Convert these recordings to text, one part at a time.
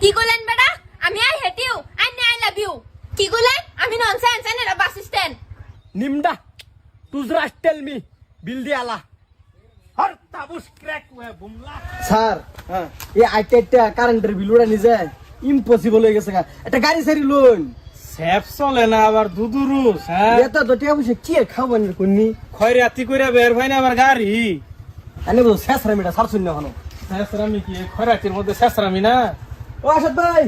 কি কইলেন বেটা? আমি I hate you I I love you. কি কইলেন আমি ননসেন্স এটা বাস স্ট্যান্ড নিমডা তুজরা টেল মি বিল দি আলা। হর তাবুস ক্র্যাক ওয়ে বুমলা। স্যার এই আইটেটা কারেন্টের বিল উড়া নিজে ইম্পসিবল হয়ে গেছে গা। একটা গাড়ি সারি লোন স্যাপ চলে না আবার দুদুরুস হ্যাঁ এটা তো টিয়া বসে কি খাবেন কোননি খয়রাতি কইরা বের ভাই না আবার গাড়ি। বল শেষ রামিটা হলো কি? খয়রাতির মধ্যে শেষরামি না? ও আসাদ ভাই।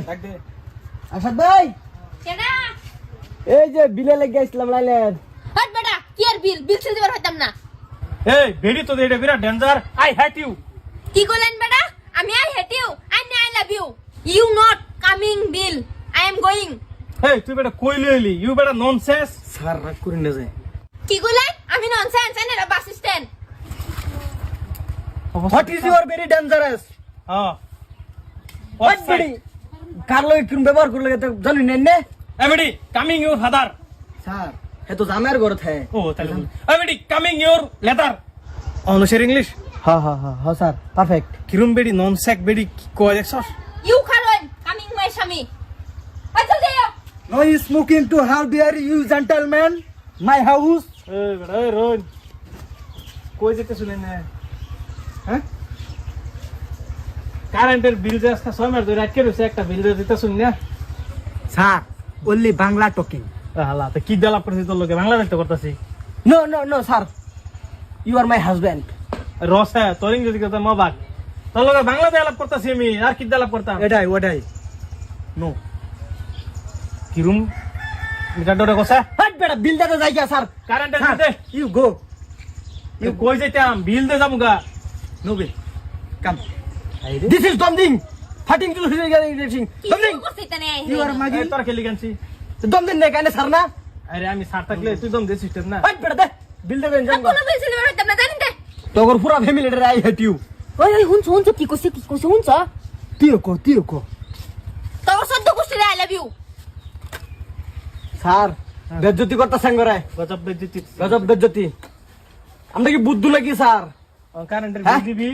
আসাদ ভাই। এই যে বিলে লেগে গেছিলাম লাইলেন হট বেটা কি আর বিল? বিল ছিল দিবার হইতাম না। এই বেড়ি তো এটা বিরাট ডেঞ্জার আই হ্যাট ইউ কি কইলেন বেটা? আমি I hate you I I love you you not coming bill. I am going এই তুই বেটা কই লইলি ইউ বেটা ননসেন্স স্যার রাগ করে না যায় কি কইলেন? আমি ননসেন্স এটা bus stand what is your very dangerous হ্যাঁ। ভেরি কার লগে কিরম ব্যবহার করলে তো জানি নেন নে? এই বেটি কামিং ইউর ফাদার স্যার এ তো জামাইয়ের ঘর থাকে ও তাহলে। এই কামিং ইউর লেদার অনুসার ইংলিশ হ্যাঁ হ্যাঁ হ্যাঁ হ্যাঁ স্যার পারফেক্ট কিরম বেটি ননসেক বেটি কি কয় দেখছস ইউ খারোন কামিং মাই স্বামী। জলদি আও no smoking to how dear you gentleman my house এই বেটা রোন কই যেতে শুনে হ্যাঁ? কারেন্টের বিল যে আজকে ছয় মাস ধরে আটকে রয়েছে একটা বিল দিয়ে দিতে শুন না? স্যার ওনলি বাংলা টকিং হালা তো কি দেলাপ করছিস তোর লোকে বাংলাদেশ তো করতেছি no no no sir you are my husband রস তোর ইংরেজি কথা মবাক তোর লোকে বাংলা দেলাপ করতেছি আমি আর কি দেলাপ করতাম? এটাই ওটাই। নো। কিরুম মিটার ডরে কষা হাট বেটা বিল দাদা যাই গিয়া স্যার। কারেন্টের বিল দে। ইউ গো ইউ কই যাইতাম? বিল দে যাব গা no bill. Come this is something fighting to getting কি দমদিং করছিস তনে ইউ আর মাগি এই তোর খেলি গানছি দমদিং নে কানে স্যার না? আরে আমি সার থাকলে তুই দম দে সিস্টেম না। হাট বেটা দে বিল দাদা জান কোনো বিল দিবার হইতাম না জানেন দে। তোর পুরা ফ্যামিলি রে আই হেট ইউ ওই ওই হুনছ হুনছ কি কইছে কি কইছে হুনছ তিও কো তিও কো। তোর সদ্য কুষ্টি আই লাভ ইউ স্যার বেজ্জতি করতে সঙ্গরে গজব বেজিতি গজব বেজ্জতি। আমরা কি বুদ্ধু নাকি স্যার? কারেন্টের হ্যাঁ? বিল দিবি?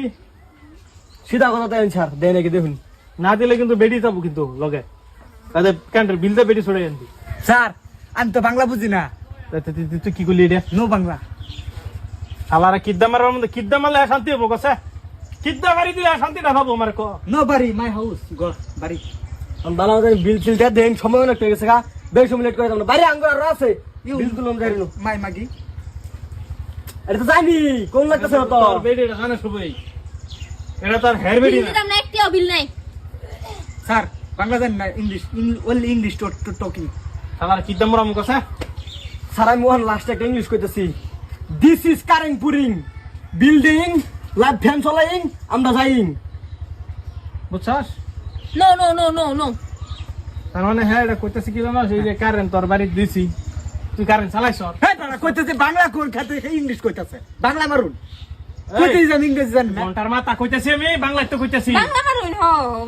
সিধা কথা দেন স্যার দেয় নাকি দেখুন। না দিলে কিন্তু বেডি যাব কিন্তু লগে। তাহলে কারেন্টের বিল দে বেডি ছড়ে আনবি স্যার আমি তো বাংলা বুঝি না। তুই- কি করলি এটা নো বাংলা। শালারা কিদ্দা মারার মধ্যে কিদ্দা মারলে শান্তি হব কসে? কিদ্দা মারি দিলে আর শান্তি না পাবো আমার ক। নো বাড়ি মাই হাউস গো বাড়ি। আমি বিল টিল দিয়ে দেন সময় অনেক হয়ে গেছে গা। বেশি লেট করে দেবো বাইরে আঙ্গুর আর আছে। বিল তুলুন যাই নো। মাই মাগি। এটা তো জানি কোন লাগতেছে তো বেডি এটা জানে সবাই এটা তোর হেয়ার বেডি বিল না না একটিও বিল নাই। স্যার বাংলা জানি না ইংলিশ ওনলি ইংলিশ টকিং শালারা কিদ্দা মারাম কসে স্যার আমি ওখানে লাস্টে একটা ইংলিশ কইতেছি। This is caring pouring building life fan চলাইং আমরা যাইং। বুঝছস? No no no no no তার মানে হ্যাঁ এটা করতেছি কি জানো সেই যে কারেন্ট তোর বাড়ি দিছি। তুই কারেন্ট চালাইছ হ্যাঁ তারা কইতেছে বাংলা কোন খাতে ইংলিশ কইতেছে। বাংলা মারুন। কইতেছি জানি ইংরেজি জানি ঘণ্টার মাথা কইতেছি আমি বাংলায় তো কইতেছি। বাংলা মারুন হ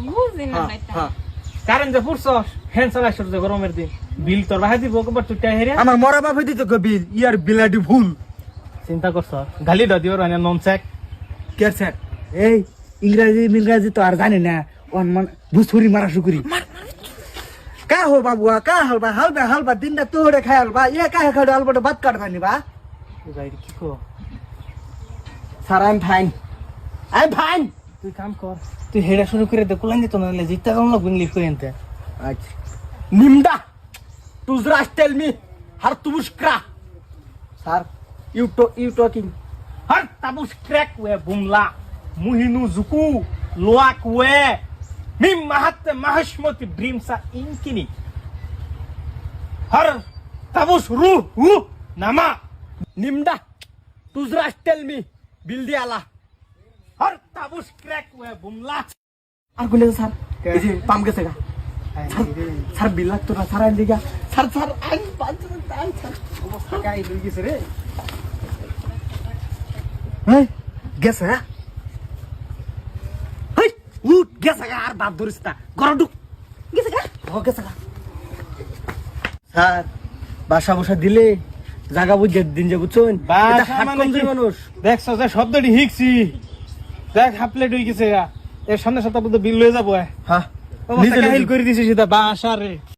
বুঝিন না হ্যাঁ, এটা হ্যাঁ। যে ফুরছস ফ্যান চালাইছ যে গরমের দিন। বিল তোর বাহাই দিব কবার তুই হেরে। আমার মরা বাপ হইতে তো বিল ইয়ার বিলাডি ভুল। চিন্তা করছ গালি ড দিও রানে নন চেক কে স্যার এই ইংরেজি ইংরেজি তো আর জানি না। ওন মান ভুসুরি মারা শুকুরি। কা হো বাবুয়া কা হলবা হালবা হালবা দিনটা তোরে খাই হালবা ইয়া কা খাড়ে হালবা বাত কাট ভানি বা। যাই কি কো? Sir I am fine I am fine তুই কাম কর। তুই হেডা শুরু করে দে কুলান দিত না জিততে কাম লাগবে ইংলিশ কই আনতে আচ্ছা। নিমডা তুজরা tell me her তুবুস্ক্রা sir you to you talking হর তাবুস ক্র্যাক ওয়ে বুমলা মুহিনু জুকু লোয়াক ওয়ে মিম মাহাত মাহসমতি ব্রিমসা ইনকিনি। হর তাবুস রু হু নামা নিমডা তুজরা টেল মি বিল দি আলা। হর তাবুস ক্র্যাক ওয়ে বুমলা। আর কোনে স্যার। এই যে পাম গেছে গা। স্যার স্যার বিল লাগতো না স্যার আইন দিগা স্যার স্যার আইন পাঁচ আইন স্যার। অবস্থা কাই হয়ে গেছে রে? হ্যাঁ গেছে হ্যাঁ? হেই উঠ গেছে গা আর বাদ ধরিস না। গরম ঢুক। গেছে গা? ও গেছে গা। স্যার বাসা বসা দিলে জাগা বুঝে দিন যে বুঝছেন মানে? মানুষ দেখছ যে শব্দটি হিকছি দেখ হাফ প্লেট হয়ে গেছে এর সামনে সপ্তাহ বিল লয়ে যাব। হ্যাঁ। করে দিছে সেটা বাসা রে